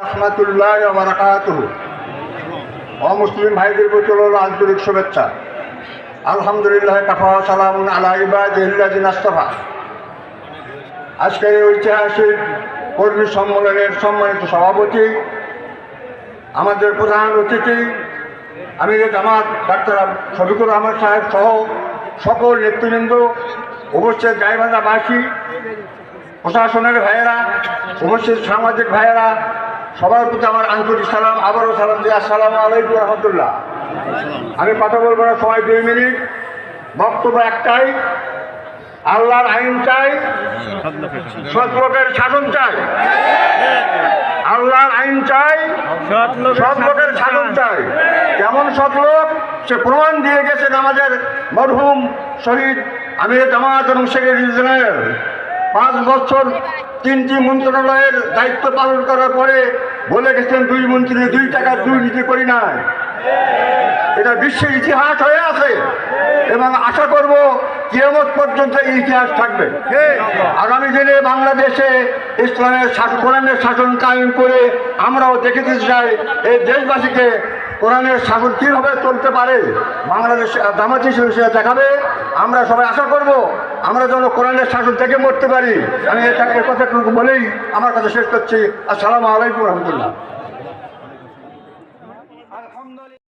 রহমাতুল্লাহ অমুসলিম ভাইদের প্রতি হলো আন্তরিক শুভেচ্ছা। আলহামদুলিল্লাহ কাফা সালাম আলা ইবাদিন আস্তফা। আজকের ঐতিহাসিক কর্মী সম্মেলনের সম্মানিত সভাপতি, আমাদের প্রধান অতিথি, আমির জামাত, ডাক্তার শফিকুর রহমান সাহেব সহ সকল নেতৃবৃন্দ, উপস্থিত গাইবান্ধাবাসী প্রশাসনের ভাইয়েরা, উপস্থিত সামাজিক ভাইয়েরা সবার প্রতি আমার আন্তরিক সালাম, আবারও সালাম দিই আসসালামু আলাইকুম রহমতুল্লাহ। আমি কথা বলব না সময় দুই মিনিট। বক্তব্য একটাই, আল্লাহর আইন চাই সৎ লোকের শাসন চাই। আল্লাহর আইন চাই সৎ লোকের শাসন চাই। কেমন সৎ লোক সে প্রমাণ দিয়ে গেছেন আমাদের মরহুম শহীদ আমির জামাত এবং জেনারেল পাঁচ বছর তিনটি মন্ত্রণালয়ের দায়িত্ব পালন করার পরে বলে গেছেন, দুই মন্ত্রী দুই টাকা দুর্নীতি করি নাই। এটা বিশ্বের ইতিহাস হয়ে আছে এবং আশা করব কিয়ামত পর্যন্ত এই ইতিহাস থাকবে। আগামী দিনে বাংলাদেশে ইসলামের কোরআনের শাসন কায়েম করে আমরাও দেখিতে চাই এই দেশবাসীকে কোরআনের শাসন কীভাবে চলতে পারে, বাংলাদেশ জামাতি সে দেখাবে। আমরা সবাই আশা করব আমরা যেন কোরআনের শাসন থেকে মরতে পারি। আমি এটাকে কথাটুকু বলেই আমার কথা শেষ করছি। আসসালামু আলাইকুম রহমতুল্লাহ।